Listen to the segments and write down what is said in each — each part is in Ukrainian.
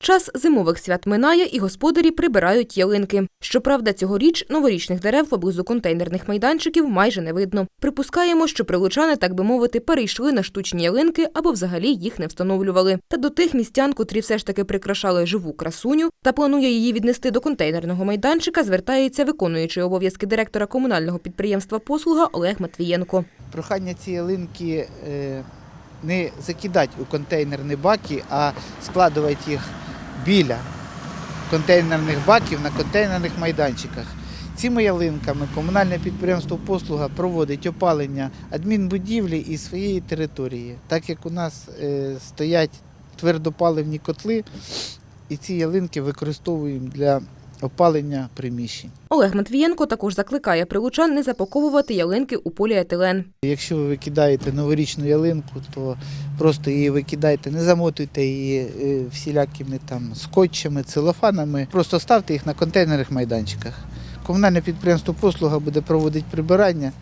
Час зимових свят минає і господарі прибирають ялинки. Щоправда, цьогоріч новорічних дерев поблизу контейнерних майданчиків майже не видно. Припускаємо, що прилучани, так би мовити, перейшли на штучні ялинки або взагалі їх не встановлювали. Та до тих містян, котрі все ж таки прикрашали живу красуню та планує її віднести до контейнерного майданчика, звертається виконуючий обов'язки директора комунального підприємства Послуга Олег Матвієнко. Прохання ці ялинки е, не закидати у контейнерні баки, а складувати їх біля контейнерних баків на контейнерних майданчиках. Цими ялинками комунальне підприємство Послуга проводить опалення адмінбудівлі і своєї території, так як у нас е, стоять твердопаливні котли, і ці ялинки використовуємо для опалення приміщень. Олег Матвієнко також закликає прилучан не запаковувати ялинки у поліетилен. Якщо ви викидаєте новорічну ялинку, то просто її викидайте, не замотуйте її е, всілякими там скотчами, целофанами. Просто ставте їх на контейнерних майданчиках. Комунальне підприємство послуга буде проводити прибирання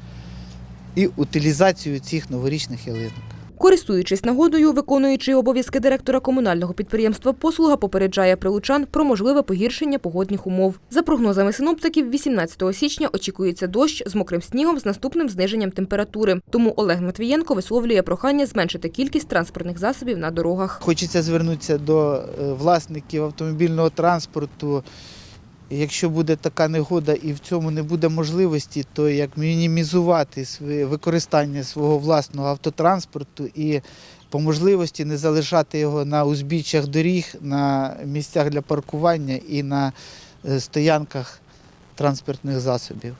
і утилізацію цих новорічних ялинок. Користуючись нагодою, виконуючий обов'язки директора комунального підприємства «Послуга» попереджає прилучан про можливе погіршення погодних умов. За прогнозами синоптиків, 18 січня очікується дощ з мокрим снігом з наступним зниженням температури. Тому Олег Матвієнко висловлює прохання зменшити кількість транспортних засобів на дорогах. Хочеться звернутися до е, власників автомобільного транспорту. Якщо буде така негода і в цьому не буде можливості, то як мінімізувати використання свого власного автотранспорту і по можливості не залишати його на узбіччях доріг, на місцях для паркування і на е, стоянках транспортних засобів.